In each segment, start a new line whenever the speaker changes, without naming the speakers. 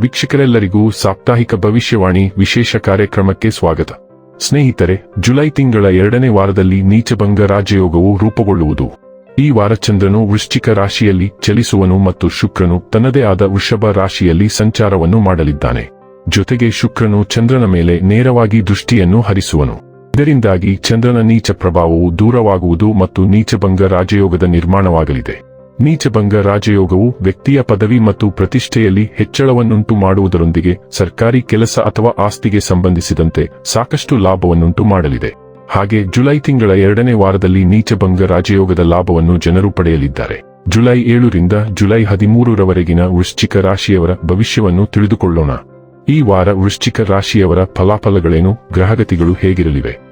ವೀಕ್ಷಕರೆಲ್ಲರಿಗೂ ಸಾಪ್ತಾಹಿಕ ಭವಿಷ್ಯವಾಣಿ ವಿಶೇಷ ಕಾರ್ಯಕ್ರಮಕ್ಕೆ ಸ್ವಾಗತ. ಸ್ನೇಹಿತರೆ, ಜುಲೈ ತಿಂಗಳ ಎರಡನೇ ವಾರದಲ್ಲಿ ನೀಚಭಂಗ ರಾಜಯೋಗವು ರೂಪುಗೊಳ್ಳುವುದು. ಈ ವಾರ ಚಂದ್ರನು ವೃಶ್ಚಿಕ ರಾಶಿಯಲ್ಲಿ ಚಲಿಸುವನು ಮತ್ತು ಶುಕ್ರನು ತನ್ನದೇ ಆದ ವೃಷಭ ರಾಶಿಯಲ್ಲಿ ಸಂಚಾರವನ್ನು ಮಾಡಲಿದ್ದಾನೆ. ಜೊತೆಗೆ ಶುಕ್ರನು ಚಂದ್ರನ ಮೇಲೆ ನೇರವಾಗಿ ದೃಷ್ಟಿಯನ್ನು ಹರಿಸುವನು. ಇದರಿಂದಾಗಿ ಚಂದ್ರನ ನೀಚ ಪ್ರಭಾವವು ದೂರವಾಗುವುದು ಮತ್ತು ನೀಚಭಂಗ ರಾಜಯೋಗದ ನಿರ್ಮಾಣವಾಗಲಿದೆ. ನೀಚಭಂಗ ರಾಜಯೋಗವು ವ್ಯಕ್ತಿಯ ಪದವಿ ಮತ್ತು ಪ್ರತಿಷ್ಠೆಯಲ್ಲಿ ಹೆಚ್ಚಳವನ್ನುಂಟು ಮಾಡುವುದರೊಂದಿಗೆ ಸರ್ಕಾರಿ ಕೆಲಸ ಅಥವಾ ಆಸ್ತಿಗೆ ಸಂಬಂಧಿಸಿದಂತೆ ಸಾಕಷ್ಟು ಲಾಭವನ್ನುಂಟು ಮಾಡಲಿದೆ. ಹಾಗೆ ಜುಲೈ ತಿಂಗಳ ಎರಡನೇ ವಾರದಲ್ಲಿ ನೀಚಭಂಗ ರಾಜಯೋಗದ ಲಾಭವನ್ನು ಜನರು ಪಡೆಯಲಿದ್ದಾರೆ. ಜುಲೈ ಏಳರಿಂದ ಜುಲೈ ಹದಿಮೂರರವರೆಗಿನ ವೃಶ್ಚಿಕ ರಾಶಿಯವರ ಭವಿಷ್ಯವನ್ನು ತಿಳಿದುಕೊಳ್ಳೋಣ. ಈ ವಾರ ವೃಶ್ಚಿಕ ರಾಶಿಯವರ ಫಲಾಫಲಗಳೇನು, ಗ್ರಹಗತಿಗಳು ಹೇಗಿರಲಿವೆ?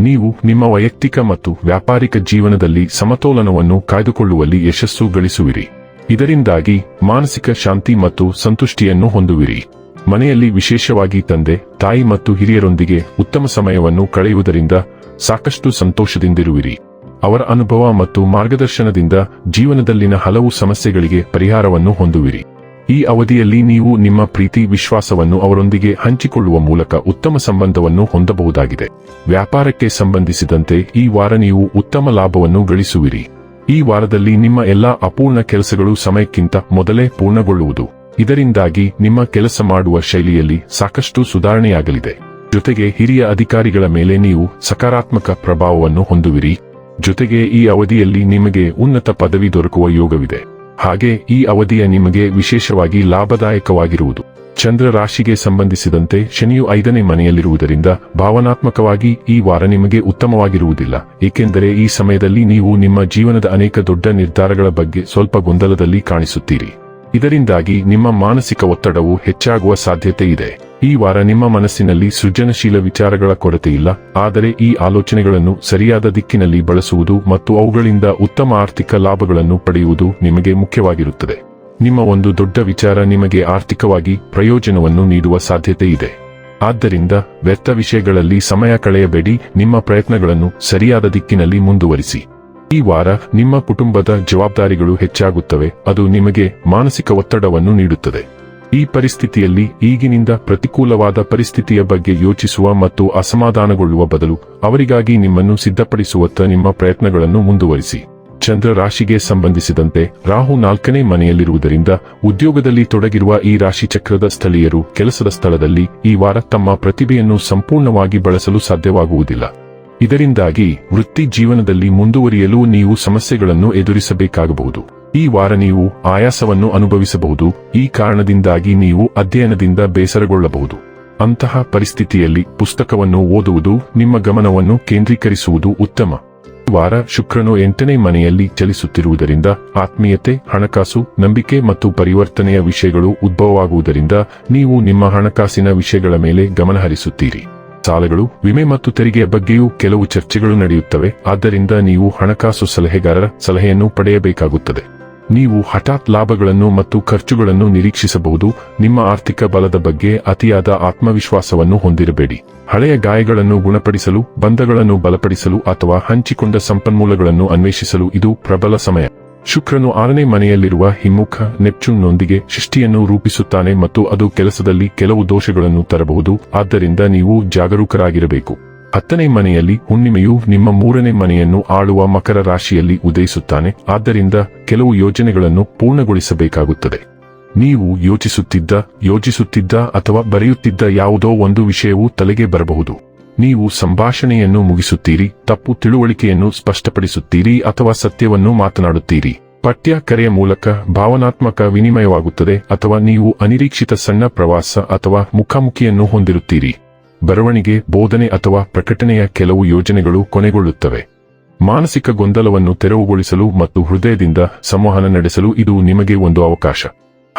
ನೀವು ನಿಮ್ಮ ವೈಯಕ್ತಿಕ ಮತ್ತು ವ್ಯಾಪಾರಿಕ ಜೀವನದಲ್ಲಿ ಸಮತೋಲನವನ್ನು ಕಾಯ್ದುಕೊಳ್ಳುವಲ್ಲಿ ಯಶಸ್ಸು ಗಳಿಸುವಿರಿ. ಇದರಿಂದಾಗಿ ಮಾನಸಿಕ ಶಾಂತಿ ಮತ್ತು ಸಂತುಷ್ಟಿಯನ್ನು ಹೊಂದುವಿರಿ. ಮನೆಯಲ್ಲಿ ವಿಶೇಷವಾಗಿ ತಂದೆ, ತಾಯಿ ಮತ್ತು ಹಿರಿಯರೊಂದಿಗೆ ಉತ್ತಮ ಸಮಯವನ್ನು ಕಳೆಯುವುದರಿಂದ ಸಾಕಷ್ಟು ಸಂತೋಷದಿಂದಿರುವಿರಿ. ಅವರ ಅನುಭವ ಮತ್ತು ಮಾರ್ಗದರ್ಶನದಿಂದ ಜೀವನದಲ್ಲಿನ ಹಲವು ಸಮಸ್ಯೆಗಳಿಗೆ ಪರಿಹಾರವನ್ನು ಹೊಂದುವಿರಿ. ಈ ಅವಧಿಯಲ್ಲಿ ನೀವು ನಿಮ್ಮ ಪ್ರೀತಿ, ವಿಶ್ವಾಸವನ್ನು ಅವರೊಂದಿಗೆ ಹಂಚಿಕೊಳ್ಳುವ ಮೂಲಕ ಉತ್ತಮ ಸಂಬಂಧವನ್ನು ಹೊಂದಬಹುದಾಗಿದೆ. ವ್ಯಾಪಾರಕ್ಕೆ ಸಂಬಂಧಿಸಿದಂತೆ ಈ ವಾರ ನೀವು ಉತ್ತಮ ಲಾಭವನ್ನು ಗಳಿಸುವಿರಿ. ಈ ವಾರದಲ್ಲಿ ನಿಮ್ಮ ಎಲ್ಲಾ ಅಪೂರ್ಣ ಕೆಲಸಗಳು ಸಮಯಕ್ಕಿಂತ ಮೊದಲೇ ಪೂರ್ಣಗೊಳ್ಳುವುದು. ಇದರಿಂದಾಗಿ ನಿಮ್ಮ ಕೆಲಸ ಮಾಡುವ ಶೈಲಿಯಲ್ಲಿ ಸಾಕಷ್ಟು ಸುಧಾರಣೆಯಾಗಲಿದೆ. ಜೊತೆಗೆ ಹಿರಿಯ ಅಧಿಕಾರಿಗಳ ಮೇಲೆ ನೀವು ಸಕಾರಾತ್ಮಕ ಪ್ರಭಾವವನ್ನು ಹೊಂದುವಿರಿ. ಜೊತೆಗೆ ಈ ಅವಧಿಯಲ್ಲಿ ನಿಮಗೆ ಉನ್ನತ ಪದವಿ ದೊರಕುವ ಯೋಗವಿದೆ. ಹಾಗೆ ಈ ಅವಧಿಯ ನಿಮಗೆ ವಿಶೇಷವಾಗಿ ಲಾಭದಾಯಕವಾಗಿರುವುದು. ಚಂದ್ರ ರಾಶಿಗೆ ಸಂಬಂಧಿಸಿದಂತೆ ಶನಿಯು ಐದನೇ ಮನೆಯಲ್ಲಿರುವುದರಿಂದ ಭಾವನಾತ್ಮಕವಾಗಿ ಈ ವಾರ ನಿಮಗೆ ಉತ್ತಮವಾಗಿರುವುದಿಲ್ಲ. ಏಕೆಂದರೆ ಈ ಸಮಯದಲ್ಲಿ ನೀವು ನಿಮ್ಮ ಜೀವನದ ಅನೇಕ ದೊಡ್ಡ ನಿರ್ಧಾರಗಳ ಬಗ್ಗೆ ಸ್ವಲ್ಪ ಗೊಂದಲದಲ್ಲಿ ಕಾಣಿಸುತ್ತೀರಿ. ಇದರಿಂದಾಗಿ ನಿಮ್ಮ ಮಾನಸಿಕ ಒತ್ತಡವು ಹೆಚ್ಚಾಗುವ ಸಾಧ್ಯತೆ ಇದೆ. ಈ ವಾರ ನಿಮ್ಮ ಮನಸ್ಸಿನಲ್ಲಿ ಸೃಜನಶೀಲ ವಿಚಾರಗಳ ಕೊರತೆಯಿಲ್ಲ ಆದರೆ ಈ ಆಲೋಚನೆಗಳನ್ನು ಸರಿಯಾದ ದಿಕ್ಕಿನಲ್ಲಿ ಬಳಸುವುದು ಮತ್ತು ಅವುಗಳಿಂದ ಉತ್ತಮ ಆರ್ಥಿಕ ಲಾಭಗಳನ್ನು ಪಡೆಯುವುದು ನಿಮಗೆ ಮುಖ್ಯವಾಗಿರುತ್ತದೆ. ನಿಮ್ಮ ಒಂದು ದೊಡ್ಡ ವಿಚಾರ ನಿಮಗೆ ಆರ್ಥಿಕವಾಗಿ ಪ್ರಯೋಜನವನ್ನು ನೀಡುವ ಸಾಧ್ಯತೆ ಇದೆ. ಆದ್ದರಿಂದ ವ್ಯರ್ಥ ವಿಷಯಗಳಲ್ಲಿ ಸಮಯ ಕಳೆಯಬೇಡಿ, ನಿಮ್ಮ ಪ್ರಯತ್ನಗಳನ್ನು ಸರಿಯಾದ ದಿಕ್ಕಿನಲ್ಲಿ ಮುಂದುವರಿಸಿ. ಈ ವಾರ ನಿಮ್ಮ ಕುಟುಂಬದ ಜವಾಬ್ದಾರಿಗಳು ಹೆಚ್ಚಾಗುತ್ತವೆ, ಅದು ನಿಮಗೆ ಮಾನಸಿಕ ಒತ್ತಡವನ್ನು ನೀಡುತ್ತದೆ. ಈ ಪರಿಸ್ಥಿತಿಯಲ್ಲಿ ಈಗಿನಿಂದ ಪ್ರತಿಕೂಲವಾದ ಪರಿಸ್ಥಿತಿಯ ಬಗ್ಗೆ ಯೋಚಿಸುವ ಮತ್ತು ಅಸಮಾಧಾನಗೊಳ್ಳುವ ಬದಲು ಅವರಿಗಾಗಿ ನಿಮ್ಮನ್ನು ಸಿದ್ಧಪಡಿಸುವತ್ತ ನಿಮ್ಮ ಪ್ರಯತ್ನಗಳನ್ನು ಮುಂದುವರಿಸಿ. ಚಂದ್ರ ರಾಶಿಗೆ ಸಂಬಂಧಿಸಿದಂತೆ ರಾಹು ನಾಲ್ಕನೇ ಮನೆಯಲ್ಲಿರುವುದರಿಂದ ಉದ್ಯೋಗದಲ್ಲಿ ತೊಡಗಿರುವ ಈ ರಾಶಿ ಚಕ್ರದ ಸ್ಥಳೀಯರು ಕೆಲಸದ ಸ್ಥಳದಲ್ಲಿ ಈ ವಾರ ತಮ್ಮ ಪ್ರತಿಭೆಯನ್ನು ಸಂಪೂರ್ಣವಾಗಿ ಬಳಸಲು ಸಾಧ್ಯವಾಗುವುದಿಲ್ಲ. ಇದರಿಂದಾಗಿ ವೃತ್ತಿ ಜೀವನದಲ್ಲಿ ಮುಂದುವರಿಯಲು ನೀವು ಸಮಸ್ಯೆಗಳನ್ನು ಎದುರಿಸಬೇಕಾಗಬಹುದು. ಈ ವಾರ ನೀವು ಆಯಾಸವನ್ನು ಅನುಭವಿಸಬಹುದು. ಈ ಕಾರಣದಿಂದಾಗಿ ನೀವು ಅಧ್ಯಯನದಿಂದ ಬೇಸರಗೊಳ್ಳಬಹುದು. ಅಂತಹ ಪರಿಸ್ಥಿತಿಯಲ್ಲಿ ಪುಸ್ತಕವನ್ನು ಓದುವುದು, ನಿಮ್ಮ ಗಮನವನ್ನು ಕೇಂದ್ರೀಕರಿಸುವುದು ಉತ್ತಮ. ವಾರ ಶುಕ್ರನು ಎಂಟನೇ ಮನೆಯಲ್ಲಿ ಚಲಿಸುತ್ತಿರುವುದರಿಂದ ಆತ್ಮೀಯತೆ, ಹಣಕಾಸು, ನಂಬಿಕೆ ಮತ್ತು ಪರಿವರ್ತನೆಯ ವಿಷಯಗಳು ಉದ್ಭವವಾಗುವುದರಿಂದ ನೀವು ನಿಮ್ಮ ಹಣಕಾಸಿನ ವಿಷಯಗಳ ಮೇಲೆ ಗಮನಹರಿಸುತ್ತೀರಿ. ಸಾಲಗಳು, ವಿಮೆ ಮತ್ತು ತೆರಿಗೆಯ ಬಗ್ಗೆಯೂ ಕೆಲವು ಚರ್ಚೆಗಳು ನಡೆಯುತ್ತವೆ. ಆದ್ದರಿಂದ ನೀವು ಹಣಕಾಸು ಸಲಹೆಗಾರರ ಸಲಹೆಯನ್ನು ಪಡೆಯಬೇಕಾಗುತ್ತದೆ. ನೀವು ಹಠಾತ್ ಲಾಭಗಳನ್ನು ಮತ್ತು ಖರ್ಚುಗಳನ್ನು ನಿರೀಕ್ಷಿಸಬಹುದು, ನಿಮ್ಮ ಆರ್ಥಿಕ ಬಲದ ಬಗ್ಗೆ ಅತಿಯಾದ ಆತ್ಮವಿಶ್ವಾಸವನ್ನು ಹೊಂದಿರಬೇಡಿ. ಹಳೆಯ ಗಾಯಗಳನ್ನು ಗುಣಪಡಿಸಲು, ಬಂಧಗಳನ್ನು ಬಲಪಡಿಸಲು ಅಥವಾ ಹಂಚಿಕೊಂಡ ಸಂಪನ್ಮೂಲಗಳನ್ನು ಅನ್ವೇಷಿಸಲು ಇದು ಪ್ರಬಲ ಸಮಯ. ಶುಕ್ರನು ಆರನೇ ಮನೆಯಲ್ಲಿರುವ ಹಿಮ್ಮುಖ ನೆಪ್ಚೂನ್ನೊಂದಿಗೆ ಶಿಷ್ಟಿಯನ್ನು ರೂಪಿಸುತ್ತಾನೆ ಮತ್ತು ಅದು ಕೆಲಸದಲ್ಲಿ ಕೆಲವು ದೋಷಗಳನ್ನು ತರಬಹುದು, ಆದ್ದರಿಂದ ನೀವು ಜಾಗರೂಕರಾಗಿರಬೇಕು. ಹತ್ತನೇ ಮನೆಯಲ್ಲಿ ಹುಣ್ಣಿಮೆಯು ನಿಮ್ಮ ಮೂರನೇ ಮನೆಯನ್ನು ಆಳುವ ಮಕರ ರಾಶಿಯಲ್ಲಿ ಉದಯಿಸುತ್ತಾನೆ. ಆದ್ದರಿಂದ ಕೆಲವು ಯೋಜನೆಗಳನ್ನು ಪೂರ್ಣಗೊಳಿಸಬೇಕಾಗುತ್ತದೆ. ನೀವು ಯೋಚಿಸುತ್ತಿದ್ದ ಯೋಚಿಸುತ್ತಿದ್ದ ಅಥವಾ ಬರೆಯುತ್ತಿದ್ದ ಯಾವುದೋ ಒಂದು ವಿಷಯವು ತಲೆಗೆ ಬರಬಹುದು. ನೀವು ಸಂಭಾಷಣೆಯನ್ನು ಮುಗಿಸುತ್ತೀರಿ, ತಪ್ಪು ತಿಳುವಳಿಕೆಯನ್ನು ಸ್ಪಷ್ಟಪಡಿಸುತ್ತೀರಿ ಅಥವಾ ಸತ್ಯವನ್ನು ಮಾತನಾಡುತ್ತೀರಿ. ಪಠ್ಯ ಕರೆಯ ಮೂಲಕ ಭಾವನಾತ್ಮಕ ವಿನಿಮಯವಾಗುತ್ತದೆ ಅಥವಾ ನೀವು ಅನಿರೀಕ್ಷಿತ ಸಣ್ಣ ಪ್ರವಾಸ ಅಥವಾ ಮುಖಾಮುಖಿಯನ್ನು ಹೊಂದಿರುತ್ತೀರಿ. ಬರವಣಿಗೆ, ಬೋಧನೆ ಅಥವಾ ಪ್ರಕಟಣೆಯ ಕೆಲವು ಯೋಜನೆಗಳು ಕೊನೆಗೊಳ್ಳುತ್ತವೆ. ಮಾನಸಿಕ ಗೊಂದಲವನ್ನು ತೆರವುಗೊಳಿಸಲು ಮತ್ತು ಹೃದಯದಿಂದ ಸಂವಹನ ನಡೆಸಲು ಇದು ನಿಮಗೆ ಒಂದು ಅವಕಾಶ.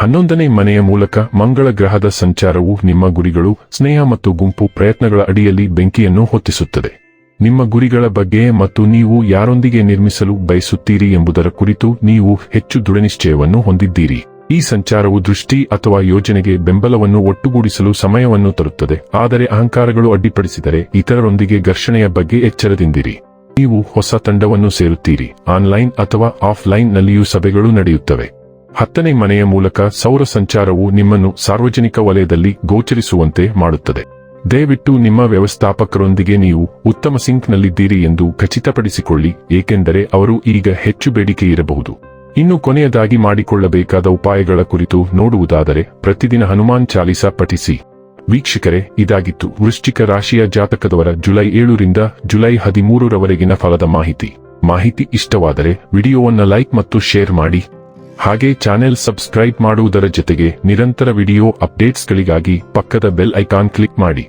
ಹನ್ನೊಂದನೇ ಮನೆಯ ಮೂಲಕ ಮಂಗಳ ಗ್ರಹದ ಸಂಚಾರವು ನಿಮ್ಮ ಗುರಿಗಳು, ಸ್ನೇಹ ಮತ್ತು ಗುಂಪು ಪ್ರಯತ್ನಗಳ ಅಡಿಯಲ್ಲಿ ಬೆಂಕಿಯನ್ನು ಹೊತ್ತಿಸುತ್ತದೆ. ನಿಮ್ಮ ಗುರಿಗಳ ಬಗ್ಗೆ ಮತ್ತು ನೀವು ಯಾರೊಂದಿಗೆ ನಿರ್ಮಿಸಲು ಬಯಸುತ್ತೀರಿ ಎಂಬುದರ ಕುರಿತು ನೀವು ಹೆಚ್ಚು ದೃಢನಿಶ್ಚಯವನ್ನು ಹೊಂದಿದ್ದೀರಿ. ಈ ಸಂಚಾರವು ದೃಷ್ಟಿ ಅಥವಾ ಯೋಜನೆಗೆ ಬೆಂಬಲವನ್ನು ಒಟ್ಟುಗೂಡಿಸಲು ಸಮಯವನ್ನು ತರುತ್ತದೆ. ಆದರೆ ಅಹಂಕಾರಗಳು ಅಡ್ಡಿಪಡಿಸಿದರೆ ಇತರರೊಂದಿಗೆ ಘರ್ಷಣೆಯ ಬಗ್ಗೆ ಎಚ್ಚರದಿಂದಿರಿ. ನೀವು ಹೊಸ ತಂಡವನ್ನು ಸೇರುತ್ತೀರಿ. ಆನ್ಲೈನ್ ಅಥವಾ ಆಫ್ಲೈನ್ ನಲ್ಲಿಯೂ ಸಭೆಗಳು ನಡೆಯುತ್ತವೆ. ಹತ್ತನೇ ಮನೆಯ ಮೂಲಕ ಸೌರ ಸಂಚಾರವು ನಿಮ್ಮನ್ನು ಸಾರ್ವಜನಿಕ ವಲಯದಲ್ಲಿ ಗೋಚರಿಸುವಂತೆ ಮಾಡುತ್ತದೆ. ದಯವಿಟ್ಟು ನಿಮ್ಮ ವ್ಯವಸ್ಥಾಪಕರೊಂದಿಗೆ ನೀವು ಉತ್ತಮ ಸಿಂಕ್ನಲ್ಲಿದ್ದೀರಿ ಎಂದು ಖಚಿತಪಡಿಸಿಕೊಳ್ಳಿ, ಏಕೆಂದರೆ ಅವರು ಈಗ ಹೆಚ್ಚು ಬೇಡಿಕೆ ಇರಬಹುದು ಇನ್ನು ಕೊನೆಯದಾಗಿ ಮಾಡಿಕೊಳ್ಳಬೇಕಾದ ಉಪಾಯಗಳ ಕುರಿತು ನೋಡುವುದಾದರೆ ಪ್ರತಿದಿನ ಹನುಮಾನ್ ಚಾಲಿಸಾ ಪಠಿಸಿ. ವೀಕ್ಷಕರೇ, ಇದಾಗಿತ್ತು ವೃಶ್ಚಿಕ ರಾಶಿಯ ಜಾತಕದವರ ಜುಲೈ ಏಳರಿಂದ ಜುಲೈ ಹದಿಮೂರರವರೆಗಿನ ಫಲದ ಮಾಹಿತಿ. ಮಾಹಿತಿ ಇಷ್ಟವಾದರೆ ವಿಡಿಯೋವನ್ನ ಲೈಕ್ ಮತ್ತು ಶೇರ್ ಮಾಡಿ. ಹಾಗೆ ಚಾನೆಲ್ ಸಬ್ಸ್ಕ್ರೈಬ್ ಮಾಡುವುದರ ಜೊತೆಗೆ ನಿರಂತರ ವಿಡಿಯೋ ಅಪ್ಡೇಟ್ಸ್ಗಳಿಗಾಗಿ ಪಕ್ಕದ ಬೆಲ್ ಐಕಾನ್ ಕ್ಲಿಕ್ ಮಾಡಿ.